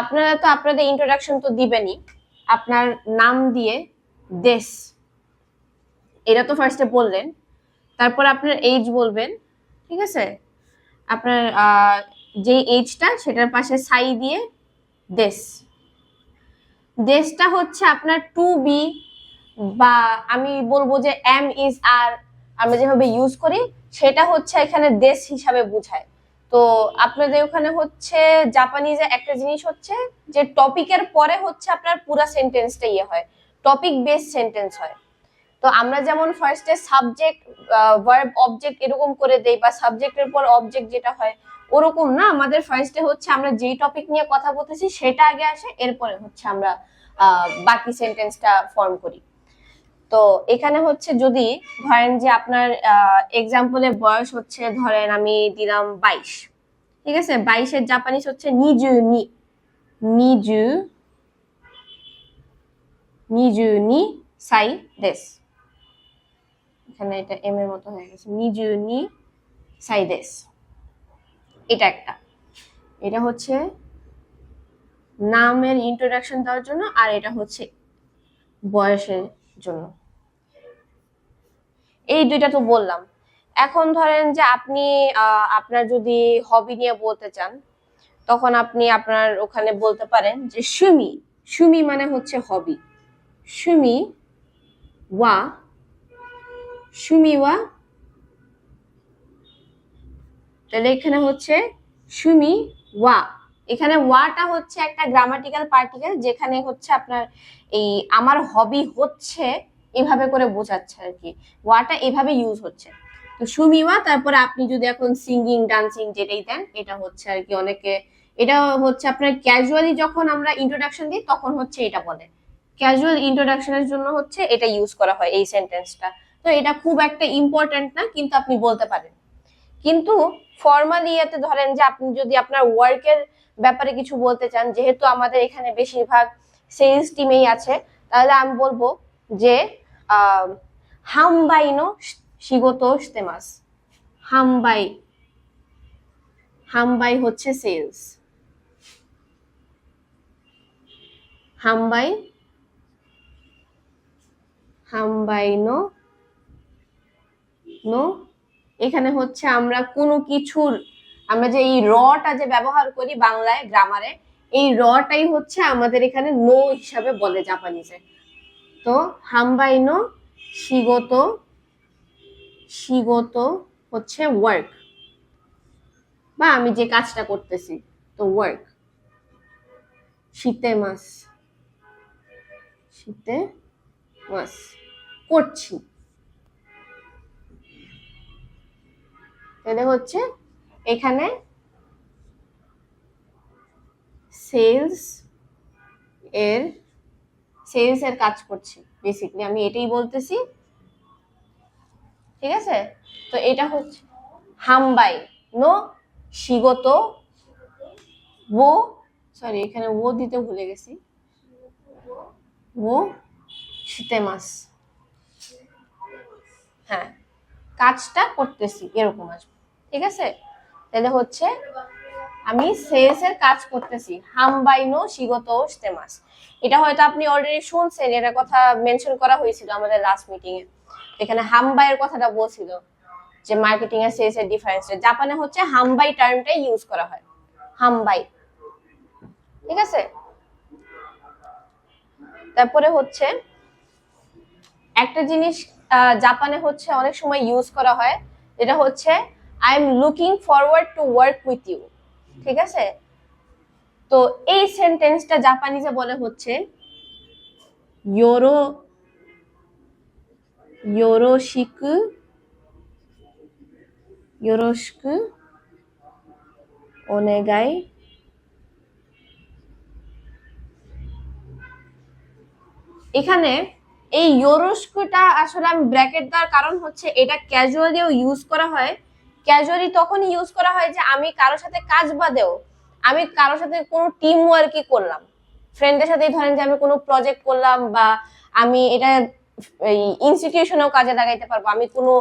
আপনারা তো আপনাদের ইন্ট্রোডাকশন তো দিবেনই। আপনার নাম দিয়ে দেশ। এটা তো ফার্স্টে বললেন। তারপর আপনার এইজ বলবেন। ঠিক আছে? আপনার যে এইজটা সেটার পাশে সাই দিয়ে দেশ। দেশটা হচ্ছে আপনার টু বি বা আমি বলব যে এম ইজ আর আমরা যেভাবে ইউজ করি, সেটা হচ্ছে এখানে দেশ হিসাবে বোঝায়। তো আপনাদের ওখানে হচ্ছে জাপানিজে একটা জিনিস হচ্ছে যে টপিকের পরে হচ্ছে আপনার পুরা সেন্টেন্সটা ইয়ে হয়। টপিক বেস সেন্টেন্স হয়। তো আমরা যেমন ফার্স্টে সাবজেক্ট ভার্ব অবজেক্ট এরকম করে দেই বা সাবজেক্টের পর অবজেক্ট যেটা হয়, ওরকম না? আমাদের ফার্স্টে হচ্ছে আমরা যেই টপিক নিয়ে কথা বলতেছি সেটা আগে আসে, এরপরে হচ্ছে আমরা বাকি সেন্টেন্সটা ফর্ম করি। তো এখানে হচ্ছে যদি ধরেন যে আপনার এক্সাম্পলের বয়স হচ্ছে ধরেন আমি দিলাম বাইশ। ঠিক আছে? বাইশের জাপানিজ হচ্ছে নিজু নি। নিজু নিজু নি সাই দেশ। এখানে এটা এম এর মতো হয়ে গেছে। নিজু নি সাই দেশ। এটা একটা। এটা হচ্ছে নামের ইন্ট্রোডাকশন দেওয়ার জন্য আর এটা হচ্ছে বয়সের জন্য। এই দুইটা তো বললাম। এখন ধরেন যে আপনি আপনার যদি হবি নিয়ে বলতে চান, তখন আপনি আপনার ওখানে বলতে পারেন যে সুমি সুমি মানে হচ্ছে হবি সুমি ওয়া সুমি ওয়া, তাহলে এখানে হচ্ছে সুমি ওয়া। এখানে ওয়াটা হচ্ছে একটা গ্রামাটিক্যাল পার্টিকেল যেখানে হচ্ছে আপনার এই আমার হবি হচ্ছে এভাবে করে বোঝাচ্ছে আর কি। ওয়াটা এভাবে ইউজ হচ্ছে। তো সুমিওয়া তারপরে আপনি যদি এখন সিঙ্গিং ডান্সিং যেটাই দেন, এটা হচ্ছে আর কি অনেকে, এটা হচ্ছে আপনার ক্যাজুয়ালি যখন আমরা ইন্ট্রোডাকশন দিই, তখন হচ্ছে এটা বলে। ক্যাজুয়াল ইন্ট্রোডাকশনের জন্য হচ্ছে এটা ইউজ করা হয় এই সেন্টেন্সটা তো এটা খুব একটা ইম্পর্ট্যান্ট না, কিন্তু আপনি বলতে পারেন। কিন্তু ফর্মালি ইয়েতে ধরেন যে আপনি যদি আপনার ওয়ার্কের ব্যাপারে কিছু বলতে চান, যেহেতু আমাদের এখানে বেশিরভাগ সেলস টিমেই আছে, তাহলে আমি বলব যে হামবাই নো শিগতো স্তেমাস হামবাই। হামবাই হচ্ছে সেলস। হামবাই। হামবাই নো। নো। এখানে হচ্ছে আমরা কোনো কিছুর, আমরা যে এই রটা যে ব্যবহার করি বাংলায় গ্রামারে, এই রটাই হচ্ছে আমাদের এখানে নো হিসাবে বলে জাপানিজে। তো হামবাই নো, শিগত শিগত হচ্ছে ওয়ার্ক বা আমি যে কাজটা করতেছি, তো ওয়ার্ক শীতে মাস। শীতে মাস। করছি। তাহলে হচ্ছে এখানে সেলস এর সেলস এর কাজ করছি বেসিকলি আমি এটাই বলতেছি। ঠিক আছে? তো এটা হচ্ছে হামবাই। নো, শিগত, ও সরি এখানে ও দিতে ভুলে গেছি। ও শীতে মাস হ্যাঁ কাজটা করতেছি, এরকম আসবে ঠিক আছে? তাহলে হচ্ছে আমি সেলস এর কাজ করতেছি হামবাইনো শিগত স্টেমাস এটা হয়তো আপনি অলরেডি শুনছেন, এটা কথা মেনশন করা হয়েছিল আমাদের লাস্ট মিটিং এ এখানে হামবাইয়ের কথাটা বলছিল যে মার্কেটিং এর সেলস এর ডিফারেন্স জাপানে হচ্ছে হামবাই টার্মটাই ইউজ করা হয়। হামবাই। ঠিক আছে? তারপরে হচ্ছে একটা জিনিস জাপানে হচ্ছে অনেক সময় ইউজ করা হয়, যেটা হচ্ছে I am looking forward to work with you ঠিক আছে? তো এই সেন্টেন্সটা জাপানিজে বলে হচ্ছে ইয়োরো ইয়োরোশিকু ইয়োরোশিকু ওনেগাই এখানে এই ইয়োরোস্কুটা আসলে আমি ব্র্যাকেট দেওয়ার কারণ হচ্ছে এটা ক্যাজুয়ালিও ইউজ করা হয়। ক্যাজুয়ালি তখনই ইউজ করা হয় যে আমি কারোর সাথে কাজ বাদেও আমি কারোর সাথে কোনো টিম ওয়ার্কই করলাম। ফ্রেন্ডের সাথে ধরেন যে আমি কোনো প্রজেক্ট করলাম বা আমি এটা ইনস্টিটিউশনেও কাজে লাগাইতে পারব। আমি কোনো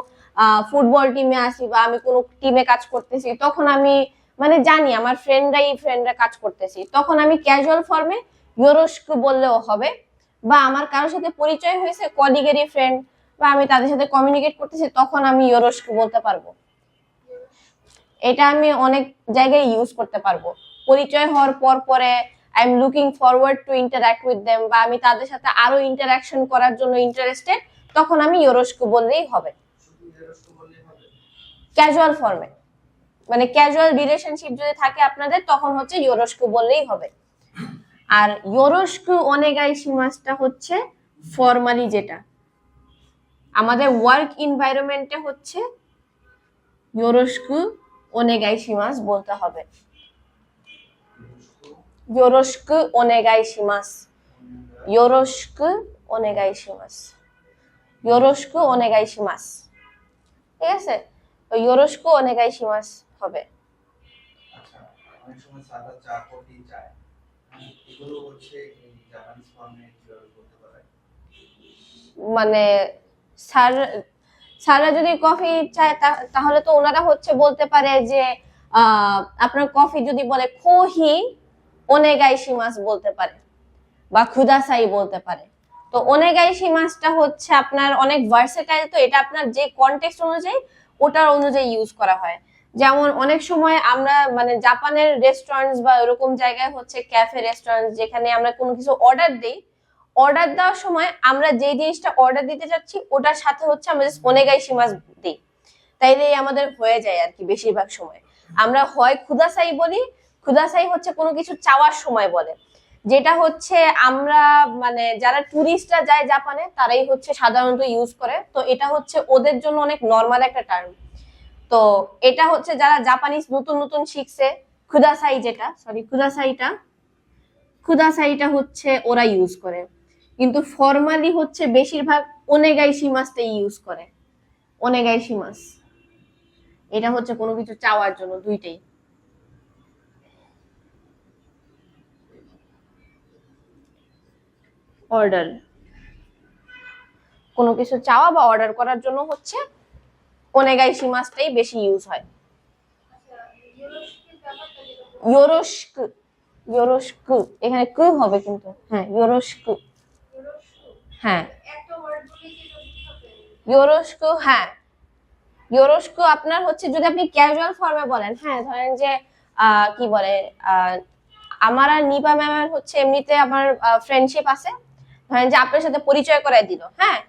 ফুটবল টিমে আসি বা আমি কোনো টিমে কাজ করতেছি, তখন আমি মানে জানি, আমার ফ্রেন্ডরাই ফ্রেন্ডরা কাজ করতেছি। তখন আমি ক্যাজুয়াল ফর্মে ইয়োরস্ক বললেও হবে বা আমার কারোর সাথে পরিচয় হয়েছে কলিগেরই ফ্রেন্ড বা আমি তাদের সাথে কমিউনিকেট করতেছি, তখন আমি ইয়োরস্ক বলতে পারব। এটা আমি অনেক জায়গায় ইউজ করতে পারব। পরিচয় হওয়ার পর পরে I am looking forward to interact with them বা আমি তাদের সাথে আরও ইন্টারাকশন করার জন্য ইন্টারেস্টেড তখন আমি ইয়োরস্ক বললেই হবে। ক্যাজুয়াল ফর্মে মানে ক্যাজুয়াল রিলেশনশিপ যদি থাকে আপনাদের, তখন হচ্ছে ইয়োরস্কু বললেই হবে। আর ইয়োরস্কু অনেগাই সীমাসটা হচ্ছে ফর্মালি যেটা। আমাদের ওয়ার্ক এনভায়রনমেন্টে হচ্ছে ইয়োরস্কু অনেগাই সীমাস বলতে হবে। ইয়োরস্কু অনেগাই সীমাস ইয়োরস্কু অনেগাই সীমাস ইয়োরস্কু অনেগাই সীমাস ঠিক আছে? তো ইয়োরস্কু অনেগাই সীমাস হবে। আচ্ছা অনেক সময় সাদা চা কফি চায়। হ্যাঁ, এগুলো হচ্ছে এই জাপানিজ ফর্মে কীভাবে করতে পারে? মানে স্যার স্যাররা যদি কফি চায় তাহলে তো ওনারা হচ্ছে বলতে পারে যে আহ, আপনার কফি যদি বলে কোহি ওনেগাই সীমাস বলতে পারে বা খুদাসাই বলতে পারে। তো ওনেগাই সীমাসটা হচ্ছে আপনার অনেক ভার্সেটাইল তো এটা আপনার যে কনটেক্সট অনুযায়ী ওটার অনুযায়ী ইউজ করা হয়। যেমন অনেক সময় আমরা মানে জাপানের রেস্টুরেন্টস বা এরকম জায়গায় হচ্ছে ক্যাফে রেস্টুরেন্ট যেখানে আমরা কোনো কিছু অর্ডার দিই অর্ডার দেওয়ার সময় আমরা যে জিনিসটা অর্ডার দিতে যাচ্ছি, ওটার সাথে হচ্ছে আমরা ওনেগাই সীমাস দিই। তাইলেই আমাদের হয়ে যায় আর কি বেশিরভাগ সময়। আমরা হয় খুদাসাই বলি খুদাসাই হচ্ছে কোনো কিছু চাওয়ার সময় বলে। যেটা হচ্ছে আমরা মানে যারা টুরিস্টরা যায় জাপানে তারাই হচ্ছে সাধারণত ইউজ করে। তো এটা হচ্ছে ওদের জন্য অনেক নর্মাল একটা টার্ম তো এটা হচ্ছে যারা জাপানিজ নতুন নতুন শিখছে খুদাসাই যেটা সরি খুদাসাইটা খুদাসাইটা হচ্ছে ওরা ইউজ করে। কিন্তু ফর্মালি হচ্ছে বেশিরভাগ ওনেগাই সীমাসটাই ইউজ করে। ওনেগাই সীমাস এটা হচ্ছে কোনো কিছু চাওয়ার জন্য দুইটাই। অর্ডার। কোনো কিছু চাওয়া বা অর্ডার করার জন্য হচ্ছে ওনেগাই সীমাসটাই বেশি ইউজ হয়। ইয়োরস্ক ইয়োরস্ক, এখানে কু হবে কিন্তু। হ্যাঁ ইয়োরস্ক। হ্যাঁ। ইয়োরস্কো হ্যাঁ। ইয়োরস্কো আপনার হচ্ছে যদি আপনি ক্যাজুয়াল ফর্মে বলেন হ্যাঁ ধরেন যে কি বলে আমার আর নিপা ম্যামের হচ্ছে এমনিতে আমার ফ্রেন্ডশিপ আছে। ধরেন যে আপনার সাথে পরিচয় করাই দিল হ্যাঁ?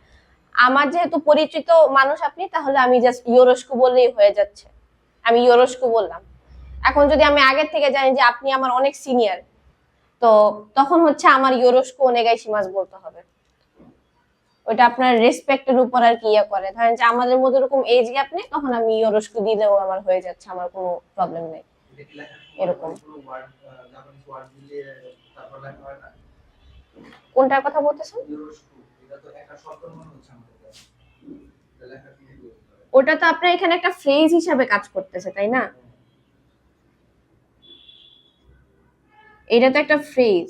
আমার যেহেতু পরিচিত মানুষ আপনি, তাহলে আমি জাস্ট ইয়োরস্কো বললেই হয়ে যাচ্ছে। আমি ইয়োরস্কো বললাম। এখন যদি আমি আগের থেকে জানি যে আপনি আমার অনেক সিনিয়র তো তখন হচ্ছে আমার ইয়োরস্কো অনেগাই সীমাস বলতে হবে। ওইটা আপনার রেসপেক্টের উপর আর কি ইয়ে করে। ধরেন যে আমাদের মধ্যে এরকম এজ গ্যাপ নেই, তখন আমি ইয়োরস্কো দিলেও আমার হয়ে যাচ্ছে, আমার কোনো প্রবলেম নেই। এরকম। কোনটার কথা বলতেছেন? ইউরোস্কু? ওটা তো আপনার এখানে একটা ফ্রেজ হিসাবে কাজ করতেছে, তাই না? এটা তো একটা ফ্রেজ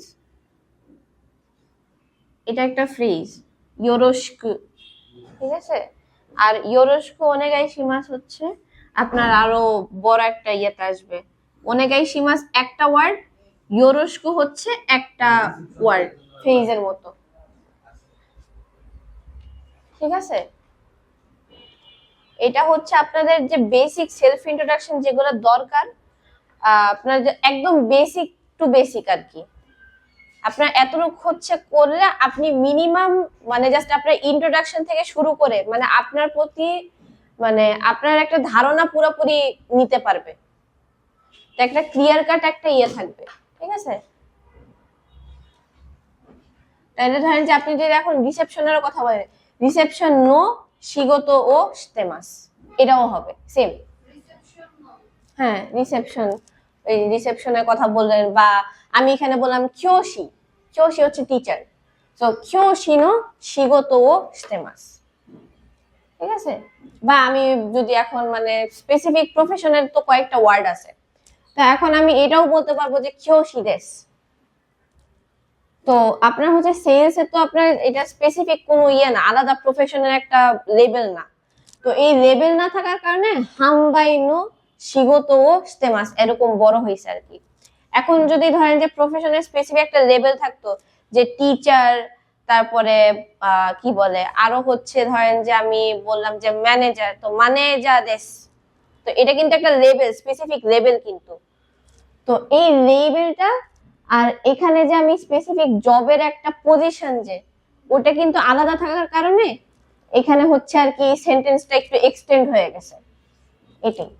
এটা একটা ফ্রেজ ইয়োরস্কু ঠিক আছে? আর ইয়োরস্কু অনেগাই সীমাস হচ্ছে আপনার আরও বড় একটা ইয়েতে আসবে। অনেগাই সীমাস একটা ওয়ার্ড ইয়োরস্কু হচ্ছে একটা ওয়ার্ড ফ্রেজের মতো। ঠিক আছে? এটা হচ্ছে আপনাদের যে বেসিক সেলফ ইন্ট্রোডাকশন যেগুলো দরকার আপনার একদম বেসিক টু বেসিক আর কি। আপনার এতটুকু হচ্ছে করলে আপনি মিনিমাম মানে জাস্ট আপনার ইন্ট্রোডাকশন থেকে শুরু করে মানে আপনার প্রতি মানে আপনার একটা ধারণা পুরোপুরি নিতে পারবে। একটা ক্লিয়ার কাট একটা ইয়ে থাকবে। ঠিক আছে? তাহলে ধরেন যে আপনি যদি এখন রিসেপশনের কথা বলেন রিসেপশন নো শিগত ও স্টেমাস এটাও হবে সেম হ্যাঁ রিসেপশন এই রিসেপশনের কথা বললেন বা আমি এখানে বললাম কিয়োশি কিয়োশি হচ্ছে টিচার তো কিয়োশি নো শিগত ও স্টেমাস ঠিক আছে? বা আমি যদি এখন মানে স্পেসিফিক প্রফেশনের তো কয়েকটা ওয়ার্ড আছে। তো এখন আমি এটাও বলতে পারব যে কিয়োশি দেশ তো আপনার হচ্ছে সেলস তো আপনার এটা স্পেসিফিক কোনো ইয়ে না, আলাদা প্রফেশনের একটা লেভেল না। তো এই লেভেল না থাকার কারণে হামবাই নো শিগত ও স্টেমাস এরকম বড় হয়েছে আর কি। এখন যদি ধরেন যে প্রফেশনের স্পেসিফিক একটা লেভেল থাকতো, যে টিচার তারপরে কি বলে, আরও হচ্ছে ধরেন যে আমি বললাম যে ম্যানেজার তো ম্যানেজারেস তো এটা কিন্তু একটা লেভেল স্পেসিফিক লেভেল কিন্তু। তো এই লেভেলটা আর এখানে যে আমি স্পেসিফিক জবের একটা পজিশন যে, ওটা কিন্তু আলাদা থাকার কারণে এখানে হচ্ছে আর কি সেন্টেন্সটা একটু এক্সটেন্ড হয়ে গেছে। এটাই।